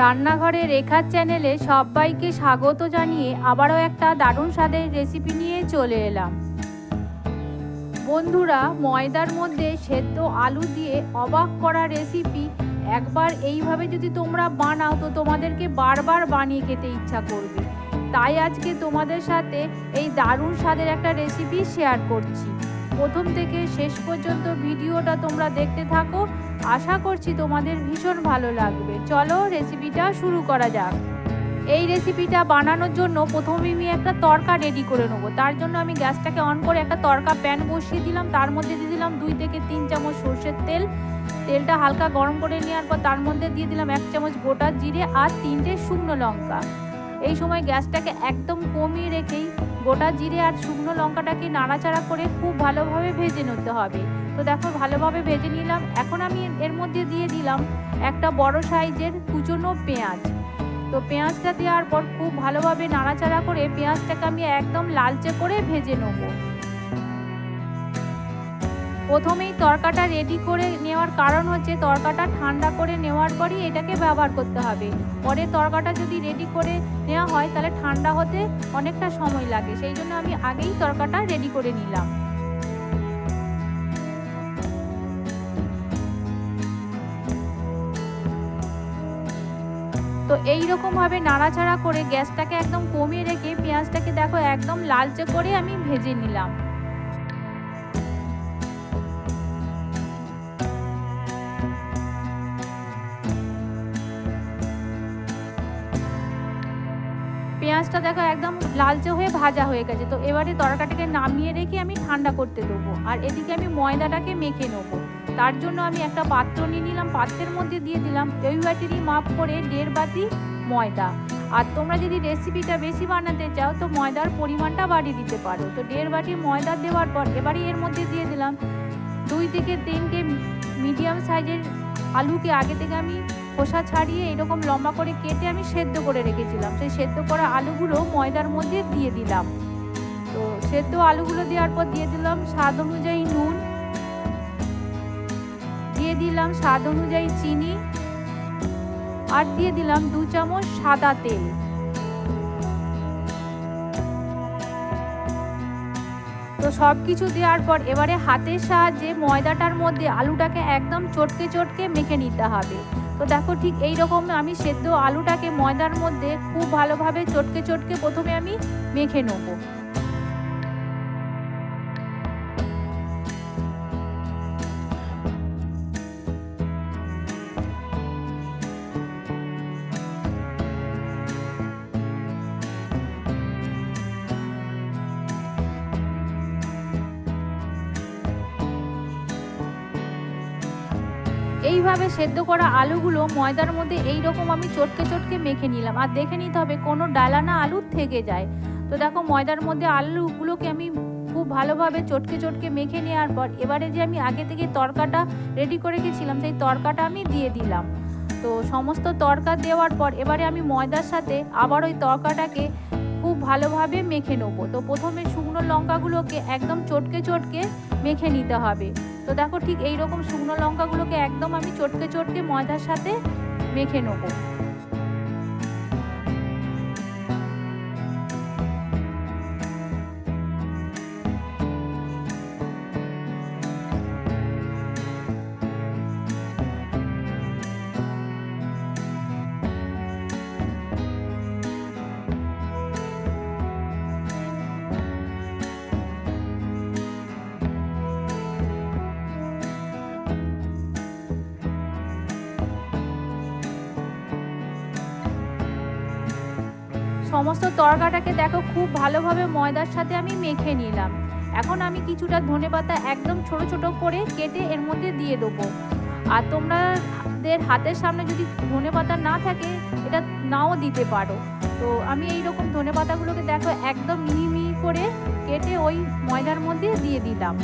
রান্নাঘরে রেখার চ্যানেলে সবাইকে স্বাগত জানিয়ে আবারও একটা দারুণ স্বাদের রেসিপি নিয়ে চলে এলাম। বন্ধুরা, ময়দার মধ্যে সেদ্ধ আলু দিয়ে অবাক করা রেসিপি একবার এইভাবে যদি তোমরা বানাও, তো তোমাদেরকে বারবার বানিয়ে খেতে ইচ্ছা করবে। তাই আজকে তোমাদের সাথে এই দারুণ স্বাদের একটা রেসিপি শেয়ার করছি। প্রথম থেকে শেষ পর্যন্ত ভিডিওটা তোমরা দেখতে থাকো। আশা করছি তোমাদের ভীষণ ভালো লাগবে। চলো রেসিপিটা শুরু করা যাক। এই রেসিপিটা বানানোর জন্য প্রথমে আমি একটা তরকা রেডি করে নেব। তার জন্য আমি গ্যাসটাকে অন করে একটা তরকা প্যান বসিয়ে দিলাম। তার মধ্যে দিয়ে দিলাম দুই থেকে তিন চামচ সর্ষের তেল। তেলটা হালকা গরম করে নেওয়ার পর তার মধ্যে দিয়ে দিলাম এক চামচ গোটা জিরে আর তিনটে শুকনো লঙ্কা। এই সময় গ্যাসটাকে একদম কমিয়ে রেখেই গোটা জিরে আর শুকনো লঙ্কাটাকে নাড়াচাড়া করে খুব ভালোভাবে ভেজে নিতে হবে। তো দেখো ভালোভাবে ভেজে নিলাম। এখন আমি এর মধ্যে দিয়ে দিলাম একটা বড় সাইজের কুচনো পেঁয়াজ। তো পেঁয়াজটা দেওয়ার পর খুব ভালোভাবে নাড়াচাড়া করে পেঁয়াজটাকে আমি একদম লালচে করে ভেজে নেব। প্রথমেই তরকাটা রেডি করে নেওয়ার কারণ হচ্ছে তরকাটা ঠান্ডা করে নেওয়ার পরই এটাকে ব্যবহার করতে হবে। পরে তরকাটা যদি রেডি করে নেওয়া হয় তাহলে ঠান্ডা হতে অনেকটা সময় লাগে। সেই জন্য আমি আগেই তরকাটা রেডি করে নিলাম। তো এই রকমভাবে নাড়াচাড়া করে গ্যাসটাকে একদম কমিয়ে রেখে পেঁয়াজটাকে দেখো একদম লালচে করে আমি ভেজে নিলাম। পেঁয়াজটা দেখো একদম লালচে হয়ে ভাজা হয়ে গেছে। তো এবারে তরকাটাকে নামিয়ে রেখে আমি ঠান্ডা করতে দেবো। আর এদিকে আমি ময়দাটাকে মেখে নেব। তার জন্য আমি একটা পাত্র নিয়ে নিলাম, পাত্রের মধ্যে দিয়ে দিলাম ওই বাটিরই মাপ করে দেড় বাটি ময়দা। আর তোমরা যদি রেসিপিটা বেশি বানাতে চাও, তো ময়দার পরিমাণটা বাড়িয়ে দিতে পারো। তো দেড় বাটি ময়দা দেওয়ার পর এবারে এর মধ্যে দিয়ে দিলাম দুই থেকে তিনটে মিডিয়াম সাইজের আলুকে আগে থেকে আমি খোসা ছাড়িয়ে এরকম লম্বা করে কেটে আমি সেদ্ধ করে রেখেছিলাম। সেই সেদ্ধ করা আলুগুলো ময়দার মধ্যে দিয়ে দিলাম। তো সেদ্ধ আলুগুলো দেওয়ার পর দিয়ে দিলাম স্বাদ অনুযায়ী নুন। দিয়ে দিলাম স্বাদ অনুযায়ী চিনি। আর দিয়ে দিলাম দু চামচ সাদা তেল। তো সব কিছু দেওয়ার পর এবারে হাতের সাহায্যে ময়দাটার মধ্যে আলুটাকে একদম চটকে চটকে মেখে নিতে হবে। তো দেখো ঠিক এই রকম আমি সেদ্ধ আলুটাকে ময়দার মধ্যে খুব ভালোভাবে চটকে চটকে প্রথমে আমি মেখে নেব। এইভাবে সেদ্ধ করা আলুগুলো ময়দার মধ্যে এই রকম আমি চটকে চটকে মেখে নিলাম। আর দেখে নিতে হবে কোনো ডালা না আলুর থেকে যায়। তো দেখো ময়দার মধ্যে আলুগুলোকে আমি খুব ভালোভাবে চটকে চটকে মেখে নেওয়ার পর এবারে যে আমি আগে থেকে তরকাটা রেডি করে গেছিলাম, সেই তরকাটা আমি দিয়ে দিলাম। তো সমস্ত তরকা দেওয়ার পর এবারে আমি ময়দার সাথে আবার ওই তরকাটাকে খুব ভালোভাবে মেখে নেব। তো প্রথমে শুকনো লঙ্কাগুলোকে একদম চটকে চটকে মেখে নিতে হবে। তো দেখো ঠিক এইরকম শুকনো লঙ্কাগুলোকে একদম আমি চটকে চটকে ময়দার সাথে মেখে নেব। সমস্ত তরকাটাকে দেখো খুব ভালোভাবে ময়দার সাথে আমি মেখে নিলাম। এখন আমি কিছুটা ধনে পাতা একদম ছোট ছোট করে কেটে এর মধ্যে দিয়ে দেবো। আর তোমরাদের হাতের সামনে যদি ধনে পাতা না থাকে, এটা নাও দিতে পারো। তো আমি এই রকম ধনে পাতাগুলোকে দেখো একদম মিহি মিহি করে কেটে ওই ময়দার মধ্যে দিয়ে দিলাম।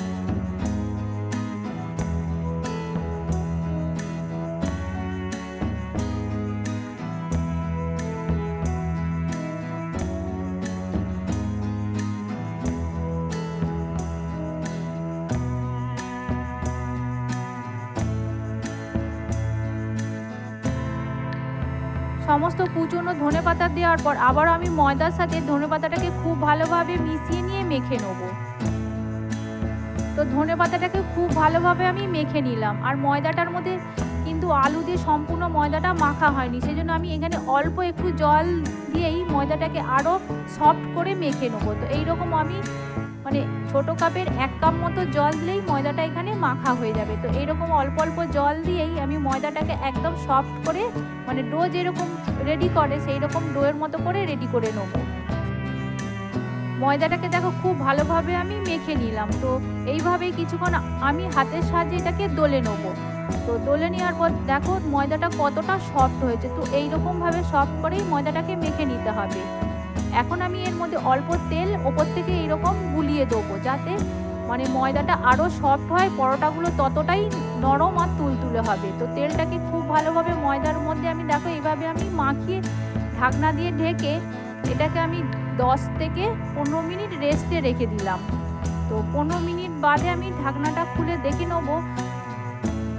সমস্ত কুচনো ধনে পাতা দেওয়ার পর আবারও আমি ময়দার সাথে ধনে পাতাটাকে খুব ভালোভাবে মিশিয়ে নিয়ে মেখে নেব। তো ধনে পাতাটাকে খুব ভালোভাবে আমি মেখে নিলাম। আর ময়দাটার মধ্যে কিন্তু আলু দিয়ে সম্পূর্ণ ময়দাটা মাখা হয়নি। সেই জন্য আমি এখানে অল্প একটু জল দিয়েই ময়দাটাকে আরও সফট করে মেখে নেব। তো এইরকম আমি মানে ছোট কাপের এক কাপ মতো জল দিলেই ময়দাটা এখানে মাখা হয়ে যাবে। তো এইরকম অল্প অল্প জল দিয়েই আমি ময়দাটাকে একদম সফট করে মানে ডো যেরকম রেডি করে সেই রকম ডোয়ের মতো করে রেডি করে নেব। ময়দাটাকে দেখো খুব ভালোভাবে আমি মেখে নিলাম। তো এইভাবেই কিছুক্ষণ আমি হাতের সাহায্যে এটাকে দোলে নেব। তো দোলে নেওয়ার পর দেখো ময়দাটা কতটা সফট হয়েছে। তো এইরকমভাবে সফট করেই ময়দাটাকে মেখে নিতে হবে। এখন আমি এর মধ্যে অল্প তেল, ওপর থেকে এইরকম গুলিয়ে দেবো যাতে মানে ময়দাটা আরও সফট হয়, পরোটাগুলো ততটাই নরম আর তুলতুলে হবে। তো তেলটাকে খুব ভালোভাবে ময়দার মধ্যে আমি দেখো এইভাবে আমি মাখিয়ে ঢাকনা দিয়ে ঢেকে এটাকে আমি দশ থেকে পনেরো মিনিট রেস্টে রেখে দিলাম। তো পনেরো মিনিট বাদে আমি ঢাকনাটা খুলে দেখে নেব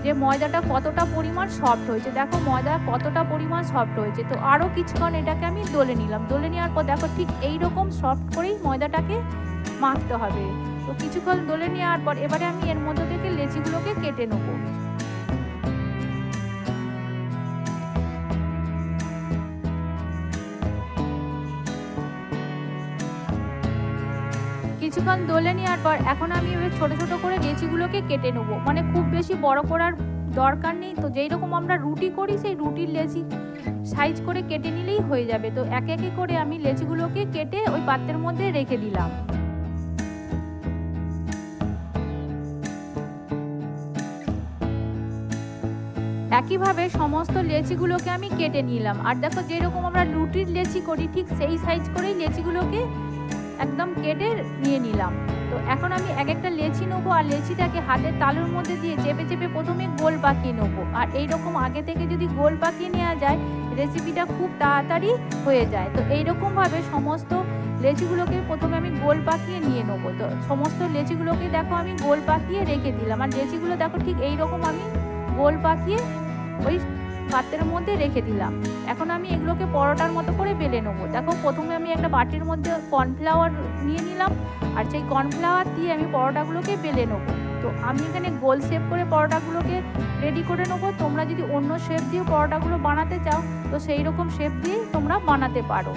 যে ময়দাটা কতটা পরিমাণ সফট হয়েছে। দেখো ময়দা কতটা পরিমাণ সফট হয়েছে। তো আরও কিছুক্ষণ এটাকে আমি দোলে নিলাম। দোলে নেওয়ার পর দেখো ঠিক এই রকম সফট করেই ময়দাটাকে মাখতে হবে। তো কিছুক্ষণ দোলে নেওয়ার পর এবারে আমি এর মধ্যে থেকে লেচিগুলোকে কেটে নেব। কিছুক্ষণ দোলে নেওয়ার পর এখন আমি এবার ছোটো ছোটো করে লেচিগুলোকে কেটে নেব। মানে খুব বেশি বড় করার দরকার নেই। তো যেই রকম আমরা রুটি করি, সেই রুটির লেচি সাইজ করে কেটে নিলেই হয়ে যাবে। তো একে একে করে আমি লেচিগুলোকে কেটে ওই পাত্রের মধ্যে রেখে দিলাম। একইভাবে সমস্ত লেচিগুলোকে আমি কেটে নিলাম। আর দেখো যেরকম আমরা রুটির লেচি করি, ঠিক সেই সাইজ করেই লেচিগুলোকে একদম কেটে নিয়ে নিলাম। তো এখন আমি এক একটা লেচি নেব আর লেচিটাকে হাতের তালুর মধ্যে দিয়ে চেপে চেপে প্রথমে গোল পাকিয়ে নেব। আর এই রকম আগে থেকে যদি গোল পাকিয়ে নেওয়া যায় রেসিপিটা খুব তাড়াতাড়ি হয়ে যায়। তো এইরকমভাবে সমস্ত লেচিগুলোকে প্রথমে আমি গোল পাকিয়ে নিয়ে নেব। তো সমস্ত লেচিগুলোকে দেখো আমি গোল পাকিয়ে রেখে দিলাম। আর লেচিগুলো দেখো ঠিক এই রকম আমি গোল পাকিয়ে ওই পাত্রের মধ্যে রেখে দিলাম। এখন আমি এগুলোকে পরোটার মতো করে বেলে নেব। দেখো, প্রথমে আমি একটা বাটির মধ্যে কর্নফ্লাওয়ার নিয়ে নিলাম আর সেই কর্নফ্লাওয়ার দিয়ে আমি পরোটাগুলোকে বেলে নেব। তো আমি এখানে গোল শেপ করে পরোটাগুলোকে রেডি করে নেব। তোমরা যদি অন্য শেপ দিয়ে পরোটাগুলো বানাতে চাও, তো সেই রকম শেপ দিয়েই তোমরা বানাতে পারো।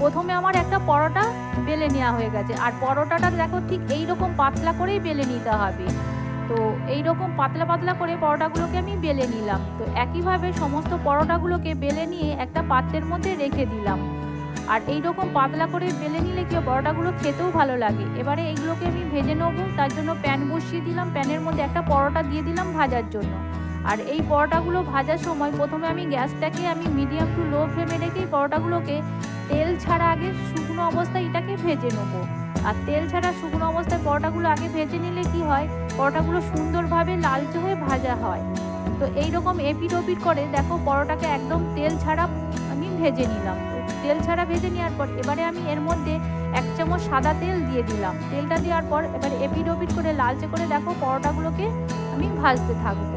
প্রথমে আমার একটা পরোটা বেলে নেওয়া হয়ে গেছে। আর পরোটাটা দেখো ঠিক এই রকম পাতলা করেই বেলে নিতে হবে। তো এই রকম পাতলা পাতলা করে পরোটাগুলোকে আমি বেলে নিলাম। তো একইভাবে সমস্ত পরোটাগুলোকে বেলে নিয়ে একটা পাত্রের মধ্যে রেখে দিলাম। আর এই রকম পাতলা করে বেলে নিলে কি পরোটাগুলো খেতেও ভালো লাগে। এবারে এইগুলোকে আমি ভেজে নেব। তার জন্য প্যান বসিয়ে দিলাম। প্যানের মধ্যে একটা পরোটা দিয়ে দিলাম ভাজার জন্য। আর এই পরোটাগুলো ভাজার সময় প্রথমে আমি গ্যাসটাকে আমি মিডিয়াম টু লো ফ্লেমে রেখেই পরোটাগুলোকে তেল ছাড়া আগে শুকনো অবস্থায় এটাকে ভেজে নেব। আর তেল ছাড়া শুকনো অবস্থায় পরোটাগুলো আগে ভেজে নিলে কি হয়? পরোটাগুলো সুন্দরভাবে লালচে হয়ে ভাজা হয়। তো এই রকম এপিট ওপিট করে দেখো পরোটাকে একদম তেল ছাড়া আমি ভেজে নিলাম। তেল ছাড়া ভেজে নেওয়ার পর এবারে আমি এর মধ্যে এক চামচ সাদা তেল দিয়ে দিলাম। তেলটা দেওয়ার পর এবারে এপিট ওপিট করে লালচে করে দেখো পরোটাগুলোকে আমি ভাজতে থাকব।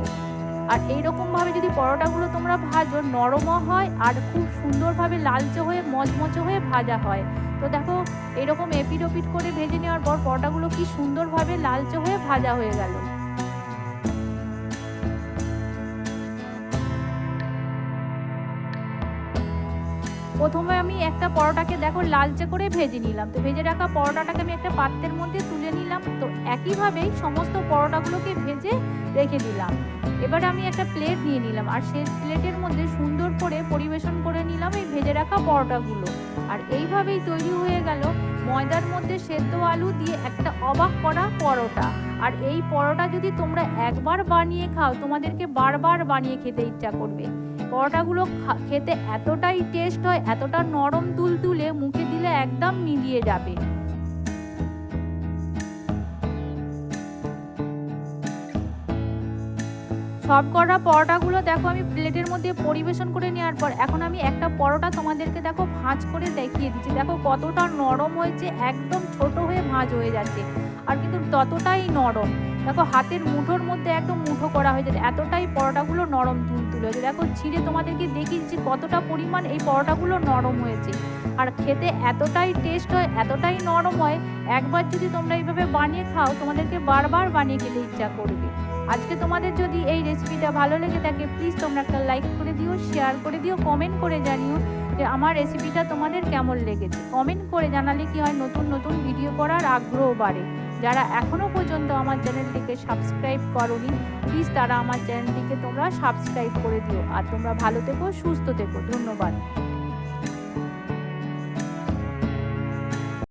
আর এইরকমভাবে যদি পরোটাগুলো তোমরা ভাজো, নরমও হয় আর খুব সুন্দরভাবে লালচে হয়ে, মচমচে হয়ে ভাজা হয়। তো দেখো, এরকম এপিট ওপিট করে ভেজে নেওয়ার পর পরোটাগুলো কি সুন্দরভাবে লালচে হয়ে ভাজা হয়ে গেল। প্রথমে আমি একটা পরোটাকে দেখো লালচে করে ভেজে নিলাম। তো ভেজে রাখা পরোটাটাকে আমি একটা পাত্রের মধ্যে তুলে নিলাম। তো একইভাবেই সমস্ত পরোটাগুলোকে ভেজে রেখে দিলাম। এবার আমি একটা প্লেট নিয়ে নিলাম আর সেই প্লেটের মধ্যে সুন্দর করে পরিবেশন করে নিলাম এই ভেজে রাখা পরোটাগুলো। আর এইভাবেই তৈরি হয়ে গেল ময়দার মধ্যে সেদ্ধ আলু দিয়ে একটা অবাক করা পরোটা। আর এই পরোটা যদি তোমরা একবার বানিয়ে খাও, তোমাদেরকে বারবার বানিয়ে খেতে ইচ্ছা করবে। পরোটাগুলো খেতে এতটাই টেস্ট হয়, এতটা নরম তুলতুলে মুখে দিলে একদম মিলিয়ে যাবে। সব কটা পরোটাগুলো দেখো আমি প্লেটের মধ্যে পরিবেশন করে নেওয়ার পর এখন আমি একটা পরোটা তোমাদেরকে দেখো ভাঁজ করে দেখিয়ে দিচ্ছি। দেখো কতটা নরম হয়েছে, একদম ছোট হয়ে ভাঁজ হয়ে যাচ্ছে। আর কিন্তু ততটাই নরম। দেখো হাতের মুঠোর মধ্যে একদম মুঠো করা হয়েছে এতটাই পরোটাগুলো নরম তুলতুলে হয়েছে। দেখো ছিঁড়ে তোমাদেরকে দেখিয়ে দিচ্ছি কতটা পরিমাণ এই পরোটাগুলো নরম হয়েছে। আর খেতে এতটাই টেস্ট হয়, এতটাই নরম হয়, একবার যদি তোমরা এইভাবে বানিয়ে খাও, তোমাদেরকে বারবার বানিয়ে খেতে ইচ্ছা করবে। আজকে তোমাদের যদি এই রেসিপিটা ভালো লেগে থাকে প্লিজ তোমরা একটা লাইক করে দিও শেয়ার করে দিও কমেন্ট করে জানিও যে আমার রেসিপিটা তোমাদের কেমন লেগেছে। কমেন্ট করে জানালে কি হয়, নতুন নতুন ভিডিও করার আগ্রহ বাড়ে। যারা এখনও পর্যন্ত আমার চ্যানেলটিকে সাবস্ক্রাইব করনি প্লিজ তারা আমার চ্যানেলটিকে তোমরা সাবস্ক্রাইব করে দিও। আর তোমরা ভালো থেকো, সুস্থ থেকো। ধন্যবাদ।